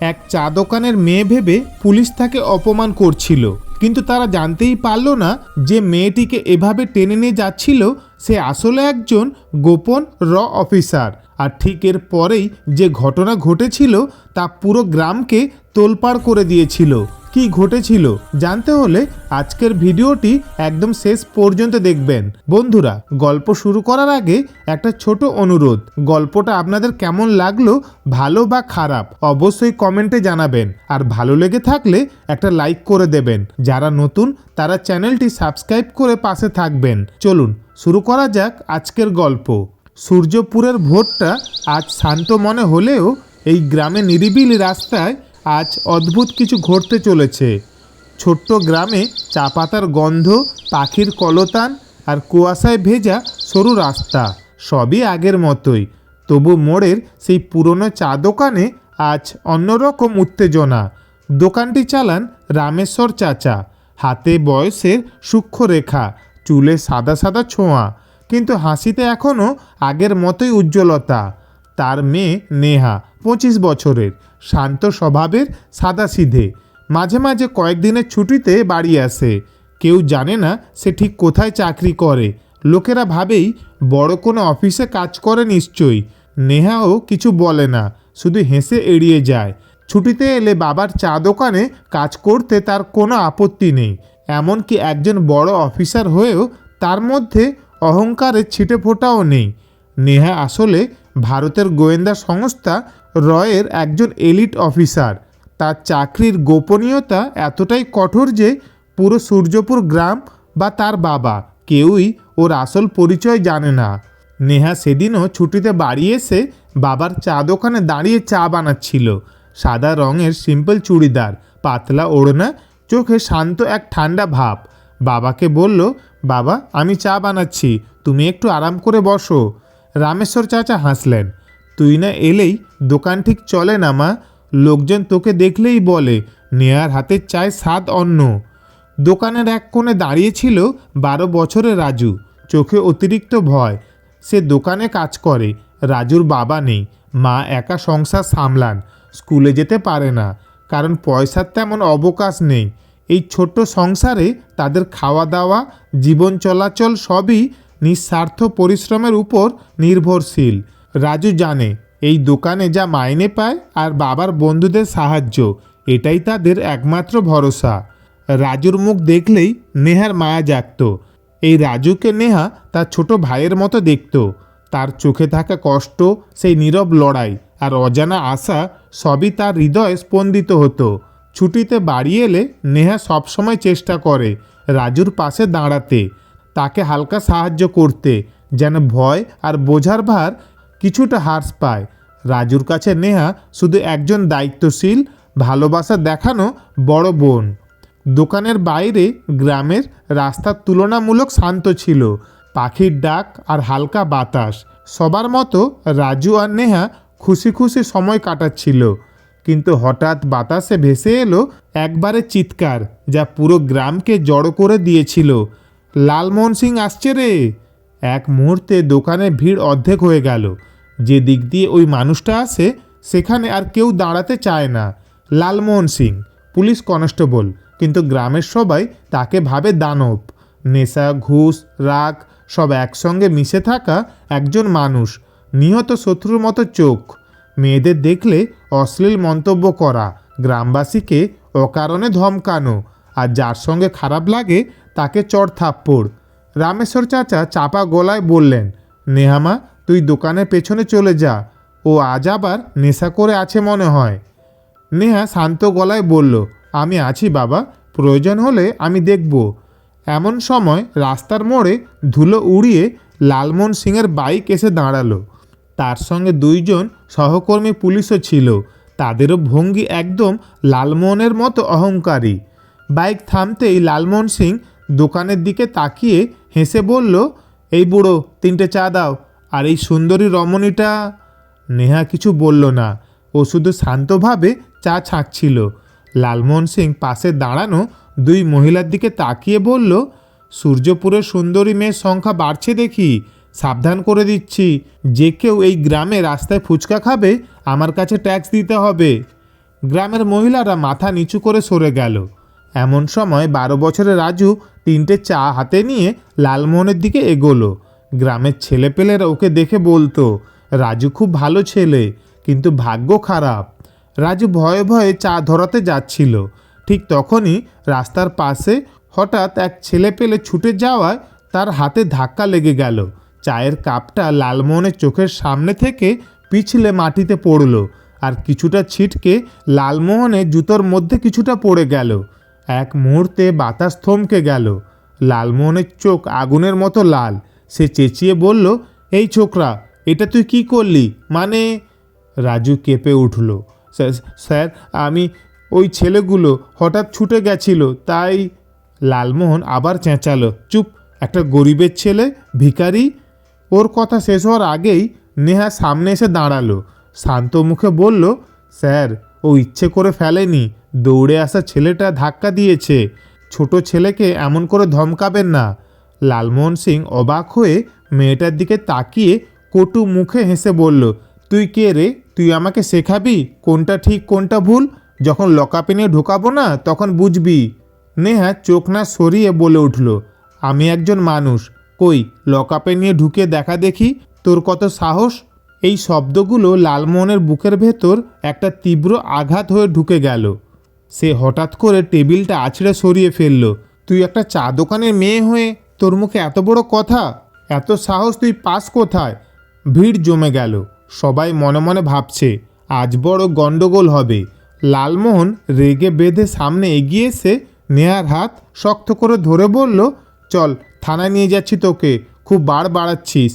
এক চা দোকানের মেয়ে ভেবে পুলিশ তাকে অপমান করছিল। কিন্তু তারা জানতেই পারল না যে মেয়েটিকে এভাবে টেনে নিয়ে যাচ্ছিল সে আসলে একজন গোপন র অফিসার। আর ঠিক এর পরেই যে ঘটনা ঘটেছিল তা পুরো গ্রামকে তোলপাড় করে দিয়েছিল। কি ঘটেছিল জানতে হলে আজকের ভিডিওটি একদম শেষ পর্যন্ত দেখবেন। বন্ধুরা, গল্প শুরু করার আগে একটা ছোট অনুরোধ। গল্পটা আপনাদের কেমন লাগল, ভালো বা খারাপ, অবশ্যই কমেন্টে জানাবেন। আর ভালো লেগে থাকলে একটা লাইক করে দেবেন। যারা নতুন, তারা চ্যানেলটি সাবস্ক্রাইব করে পাশে থাকবেন। চলুন, শুরু করা যাক আজকের গল্প। সূর্যপুরের ভোটটা আজ শান্ত মনে হলেও এই গ্রামে নিরিবিলি রাস্তায় আজ অদ্ভুত কিছু ঘটতে চলেছে। ছোট্ট গ্রামে চা পাতার গন্ধ, পাখির কলতান আর কুয়াশায় ভেজা সরু রাস্তা। সবই আগের মতোই। তবু মোড়ের সেই পুরনো চা দোকানে আজ অন্যরকম উত্তেজনা। দোকানটি চালান রামেশ্বর চাচা। হাতে বয়সের সূক্ষ্ম রেখা চুলে সাদা সাদা ছোঁয়া। কিন্তু হাসিতে এখনও আগের মতোই উজ্জ্বলতা। তার মেয়ে নেহা, পঁচিশ বছরের, শান্ত স্বভাবের সাদাসিধে মাঝে মাঝে কয়েকদিনের ছুটিতে বাড়ি আসে। কেউ জানে না সে ঠিক কোথায় চাকরি করে। লোকেরা ভাবেই বড় কোনো অফিসে কাজ করে নিশ্চয়ই। নেহাও কিছু বলে না, শুধু হেসে এড়িয়ে যায়। ছুটিতে এলে বাবার চা দোকানে কাজ করতে তার কোনো আপত্তি নেই। এমনকি একজন বড় অফিসার হয়েও তার মধ্যে অহংকারের ছিটে ফোটাও নেই। নেহা আসলে ভারতের গোয়েন্দা সংস্থা রয়ের একজন এলিট অফিসার। তার চাকরির গোপনীয়তা এতটাই কঠোর যে পুরো সূর্যপুর গ্রাম বা তার বাবা কেউই ওর আসল পরিচয় জানে না। নেহা সেদিনও ছুটিতে বাড়ি এসে বাবার চা দোকানে দাঁড়িয়ে চা বানাচ্ছিল। সাদা রঙের সিম্পল চুড়িদার, পাতলা ওড়না, চোখে শান্ত এক ঠান্ডা ভাব। বাবাকে বলল, বাবা, আমি চা বানাচ্ছি, তুমি একটু আরাম করে বসো। রামেশ্বর চাচা হাসলেন, তুই না এলেই দোকান ঠিক চলে না মা। লোকজন তোকে দেখলেই বলে, নেয়ার হাতের চায় স্বাদ অন্য দোকানের এক কোণে দাঁড়িয়েছিল বারো বছরের রাজু। চোখে অতিরিক্ত ভয়। সে দোকানে কাজ করে, রাজুর বাবা নেই। মা একা সংসার সামলান, স্কুলে যেতে পারে না। কারণ পয়সার তেমন অবকাশ নেই। এই ছোট্ট সংসারে তাদের খাওয়া দাওয়া, জীবন চলাচল সবই নিঃস্বার্থ পরিশ্রমের উপর নির্ভরশীল। রাজু জানে, এই দোকানে যা মাইনে পায় আর বাবার বন্ধুদের সাহায্য, এটাই তাদের একমাত্র ভরসা। রাজুর মুখ দেখলেই নেহার মায়া জাগত। এই রাজুকে নেহা তার ছোট ভাইয়ের মতো দেখত। তার চোখে থাকা কষ্ট, সেই নীরব লড়াই আর অজানা আশা সবই তার হৃদয়ে স্পন্দিত হতো। ছুটিতে বাড়ি এলে নেহা সবসময় চেষ্টা করে রাজুর পাশে দাঁড়াতে। তাকে হালকা সাহায্য করতে, যেন ভয় আর বোঝার ভার কিছুটা হ্রাস পায়। রাজুর কাছে নেহা শুধু একজন দায়িত্বশীল, ভালোবাসা দেখানো বড় বোন। দোকানের বাইরে গ্রামের রাস্তার তুলনামূলক শান্ত ছিল, পাখির ডাক আর হালকা বাতাস। সবার মতো রাজু আর নেহা খুশি খুশি সময় কাটাচ্ছিল, কিন্তু হঠাৎ বাতাসে ভেসে এলো একবারে চিৎকার, যা পুরো গ্রামকে জড়ো করে দিয়েছিল। লালমোহন সিং আসছে রে। এক মুহূর্তে দোকানে ভিড় অর্ধেক হয়ে গেল। যে দিক দিয়ে ওই মানুষটা আসে সেখানে আর কেউ দাঁড়াতে চায় না। লালমোহন সিং, পুলিশ কনস্টেবল, কিন্তু গ্রামের সবাই তাকে ভাবে দানব। নেশা, ঘুষ, রাগ, সব একসঙ্গে মিশে থাকা একজন মানুষ, নিহত শত্রুর মতো চোখ। মেয়েদের দেখলে অশ্লীল মন্তব্য করা, গ্রামবাসীকে অকারণে ধমকানো, আর যার সঙ্গে খারাপ লাগে তাকে চড় থাপ্পড়। রামেশ্বর চাচা চাপা গলায় বললেন, নেহামা, তুই দোকানের পেছনে চলে যা, ও আজ আবার নেশা করে আছে মনে হয়। নেহা শান্ত গলায় বলল, আমি আছি বাবা, প্রয়োজন হলে আমি দেখব। এমন সময় রাস্তার মোড়ে ধুলো উড়িয়ে লালমোহন সিংয়ের বাইক এসে দাঁড়াল। তার সঙ্গে দুইজন সহকর্মী পুলিশও ছিল। তাদেরও ভঙ্গি একদম লালমোহনের মতো অহংকারী। বাইক থামতেই লালমোহন সিং দোকানের দিকে তাকিয়ে হেসে বলল, এই বুড়ো, তিনটে চা দাও। আর এই সুন্দরী রমণীটা? নেহা কিছু বলল না। ও শুধু শান্তভাবে চা ছাঁকছিল। লালমোহন সিং পাশে দাঁড়ানো দুই মহিলার দিকে তাকিয়ে বলল সূর্যপুরের সুন্দরী মেয়ের সংখ্যা বাড়ছে দেখি। সাবধান করে দিচ্ছি। যে কেউ এই গ্রামে রাস্তায় ফুচকা খাবে, আমার কাছে ট্যাক্স দিতে হবে। গ্রামের মহিলারা মাথা নিচু করে সরে গেল। এমন সময় বারো বছরের রাজু তিনটে চা হাতে নিয়ে লালমোহনের দিকে এগোলো। গ্রামের ছেলেপেলেরা ওকে দেখে বলতো, রাজু খুব ভালো ছেলে, কিন্তু ভাগ্য খারাপ। রাজু ভয়ে ভয়ে চা ধরাতে যাচ্ছিল। ঠিক তখনই রাস্তার পাশে হঠাৎ এক ছেলে পেলে ছুটে যাওয়ায় তার হাতে ধাক্কা লেগে গেল। চায়ের কাপটা লালমোহনের চোখের সামনে থেকে পিছলে মাটিতে পড়ল আর কিছুটা ছিটকে লালমোহনের জুতোর মধ্যে কিছুটা পড়ে গেল। এক মুহূর্তে বাতাস থমকে গেল। লালমোহনের চোখ আগুনের মতো লাল। সে চেঁচিয়ে বলল, এই ছোকরা, এটা তুই কি করলি? মানে? রাজু কেঁপে উঠল "স্যার, আমি ওই ছেলেগুলো হঠাৎ ছুটে গেছিল, তাই লালমোহন আবার চেঁচালো। চুপ, একটা গরিবের ছেলে, ভিখারি। ওর কথা শেষ হওয়ার আগেই নেহা সামনে এসে দাঁড়াল। শান্ত মুখে বলল, স্যার, ও ইচ্ছে করে ফেলেনি। দৌড়ে আসা ছেলেটা ধাক্কা দিয়েছে। ছোট ছেলেকে এমন করে ধমকাবেন না। লালমোহন সিং অবাক হয়ে মেয়েটার দিকে তাকিয়ে কটু মুখে হেসে বলল, তুই কে রে? তুই আমাকে শেখাবি? কোনটা ঠিক, কোনটা ভুল? যখন লকাপে নিয়ে ঢোকাবো না, তখন বুঝবি। নেহা চোখ না সরিয়ে বলে উঠল, আমি একজন মানুষ। কই লকাপে নিয়ে ঢুকে দেখা দেখি? তোর কত সাহস? এই শব্দগুলো লালমোহনের বুকের ভেতর একটা তীব্র আঘাত হয়ে ঢুকে গেল। সে হঠাৎ করে টেবিলটা আছড়ে সরিয়ে ফেলল। তুই একটা চা দোকানের মেয়ে হয়ে, তোর মুখে এত বড় কথা? এত সাহস তুই পাস কোথায়? ভিড় জমে গেল। সবাই মনে মনে ভাবছে, আজ বড় গন্ডগোল হবে। লালমোহন রেগে বেঁধে সামনে এগিয়ে এসে নেহার হাত শক্ত করে ধরে বলল, চল, থানায় নিয়ে যাচ্ছি তোকে। খুব বার বাড়াচ্ছিস।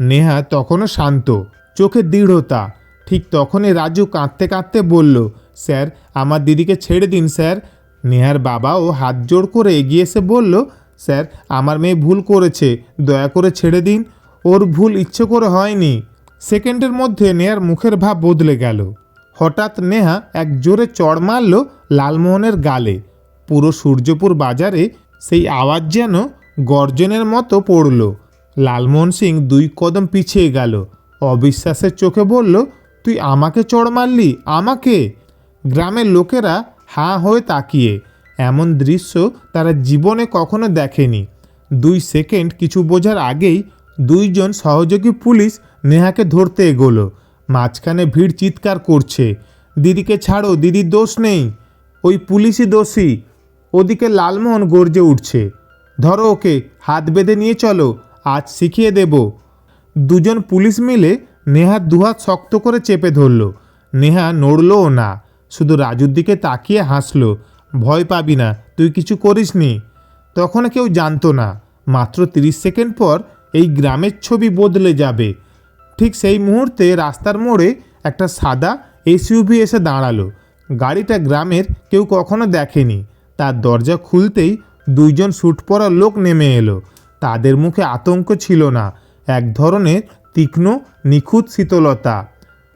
নেহা তখনও শান্ত, চোখে দৃঢ়তা। ঠিক তখনই রাজু কাঁদতে কাঁদতে বলল স্যার, আমার দিদিকে ছেড়ে দিন, স্যার। নেহার বাবাও হাত জোড় করে এগিয়ে এসে বলল, স্যার, আমার মেয়ে ভুল করেছে, দয়া করে ছেড়ে দিন। ওর ভুল ইচ্ছে করে হয়নি। সেকেন্ডের মধ্যে নেহার মুখের ভাব বদলে গেল। হঠাৎ নেহা এক জোরে চড় মারল লালমোহনের গালে। পুরো সূর্যপুর বাজারে সেই আওয়াজ যেন গর্জনের মতো পড়ল। লালমোহন সিং দুই কদম পিছিয়ে গেল। অবিশ্বাসের চোখে বলল, তুই আমাকে চড় মারলি? আমাকে? গ্রামের লোকেরা হাঁ হয়ে তাকিয়ে, এমন দৃশ্য তারা জীবনে কখনো দেখেনি। দুই সেকেন্ড কিছু বোঝার আগেই দুইজন সহযোগী পুলিশ নেহাকে ধরতে এগোলো। মাঝখানে ভিড় চিৎকার করছে, দিদিকে ছাড়ো, দিদির দোষ নেই, ওই পুলিশই দোষী। ওদিকে লালমোহন গর্জে উঠছে, ধরো ওকে, হাত বেঁধে নিয়ে চলো, আজ শিখিয়ে দেব। দুজন পুলিশ মিলে নেহার দুহাত শক্ত করে চেপে ধরল। নেহা নড়লও না। শুধু রাজুর দিকে তাকিয়ে হাসলো, ভয় পাবি না, তুই কিছু করিসনি। তখন কেউ জানতো না, মাত্র তিরিশ সেকেন্ড পর এই গ্রামের ছবি বদলে যাবে। ঠিক সেই মুহূর্তে রাস্তার মোড়ে একটা সাদা এসইউভি এসে দাঁড়াল। গাড়িটা গ্রামের কেউ কখনো দেখেনি। তার দরজা খুলতেই দুইজন স্যুট পরা লোক নেমে এলো। তাদের মুখে আতঙ্ক ছিল না, এক ধরনের তীক্ষ্ণ, নিখুঁত শীতলতা।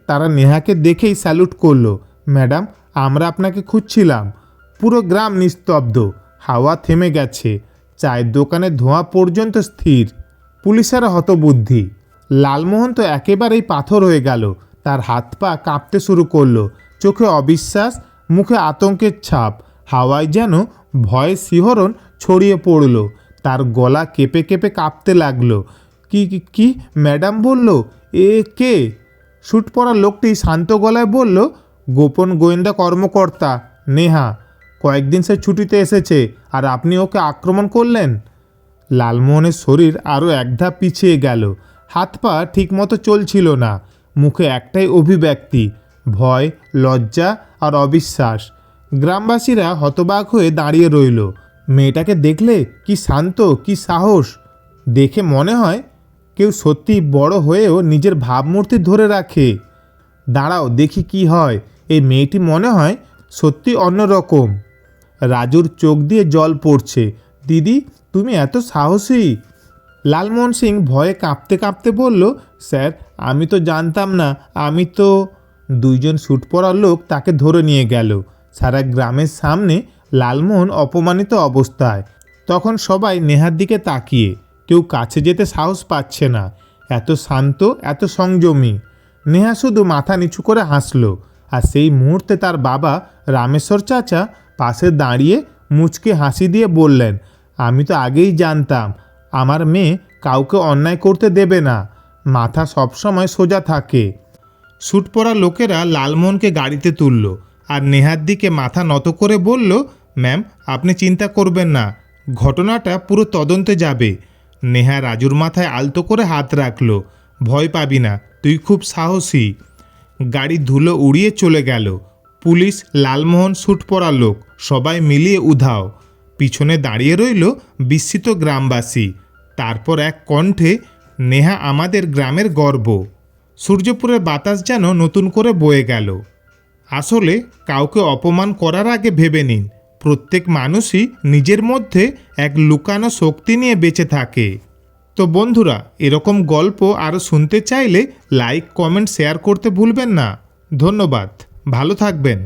তারা নেহাকে দেখেই স্যালুট করল। ম্যাডাম, আমরা আপনাকে খুঁজছিলাম। পুরো গ্রাম নিস্তব্ধ, হাওয়া থেমে গেছে, চায়ের দোকানে ধোঁয়া পর্যন্ত স্থির। পুলিশেরা হতবুদ্ধি। লালমোহন তো একেবারেই পাথর হয়ে গেল, তার হাত পা কাঁপতে শুরু করল, চোখে অবিশ্বাস, মুখে আতঙ্কের ছাপ, হাওয়ায় যেন ভয়ে শিহরণ ছড়িয়ে পড়ল, তার গলা কেঁপে কেঁপে কাঁপতে লাগল। কি, কি- ম্যাডাম বলল, এ কে? শ্যুট পরা লোকটি শান্ত গলায় বলল গোপন গোয়েন্দা কর্মকর্তা। নেহা, কয়েকদিন সে ছুটিতে এসেছে, আর আপনি ওকে আক্রমণ করলেন? লালমোহনের শরীর আরও এক ধাপ পিছিয়ে গেল। হাত পা ঠিকমতো চলছিল না। মুখে একটাই অভিব্যক্তি, ভয়, লজ্জা আর অবিশ্বাস। গ্রামবাসীরা হতবাক হয়ে দাঁড়িয়ে রইল। মেয়েটাকে দেখলে কি শান্ত, কি সাহস? দেখে মনে হয় কেউ সত্যি বড় হয়েও নিজের ভাবমূর্তি ধরে রাখে। দাঁড়াও, দেখি কি হয়। এই মেয়েটি মনে হয় সত্যি অন্যরকম। রাজুর চোখ দিয়ে জল পড়ছে। দিদি, তুমি এত সাহসী। লালমোহন সিং ভয়ে কাঁপতে কাঁপতে বলল, স্যার, আমি তো জানতাম না, আমি তো দুইজন স্যুট পরা লোক তাকে ধরে নিয়ে গেল। সারা গ্রামের সামনে লালমোহন অপমানিত অবস্থায়। তখন সবাই নেহার দিকে তাকিয়ে, কেউ কাছে যেতে সাহস পাচ্ছে না। এত শান্ত, এত সংযমী। নেহা শুধু মাথা নিচু করে হাসলো। আর সেই মুহূর্তে তার বাবা রামেশ্বর চাচা পাশে দাঁড়িয়ে মুচকে হাসি দিয়ে বললেন, আমি তো আগেই জানতাম, আমার মেয়ে কাউকে অন্যায় করতে দেবে না, মাথা সবসময় সোজা থাকে স্যুট পরা লোকেরা লালমোহনকে গাড়িতে তুলল আর নেহার দিকে মাথা নত করে বলল, ম্যাম, আপনি চিন্তা করবেন না, ঘটনাটা পুরো তদন্তে যাবে। নেহা রাজুর মাথায় আলতো করে হাত রাখল, ভয় পাবি না, তুই খুব সাহসী। গাড়ি ধুলো উড়িয়ে চলে গেল। পুলিশ লালমোহন স্যুট পরা লোক, সবাই মিলিয়ে উধাও। পিছনে দাঁড়িয়ে রইল বিস্মিত গ্রামবাসী। তারপর এক কণ্ঠে, নেহা আমাদের গ্রামের গর্ব। সূর্যপুরের বাতাস যেন নতুন করে বয়ে গেল। আসলে কাউকে অপমান করার আগে ভেবে নিন। প্রত্যেক মানুষই নিজের মধ্যে এক লুকানো শক্তি নিয়ে বেঁচে থাকে। তো বন্ধুরা, এরকম গল্প আরও শুনতে চাইলে লাইক কমেন্ট শেয়ার করতে ভুলবেন না। ধন্যবাদ। ভালো থাকবেন।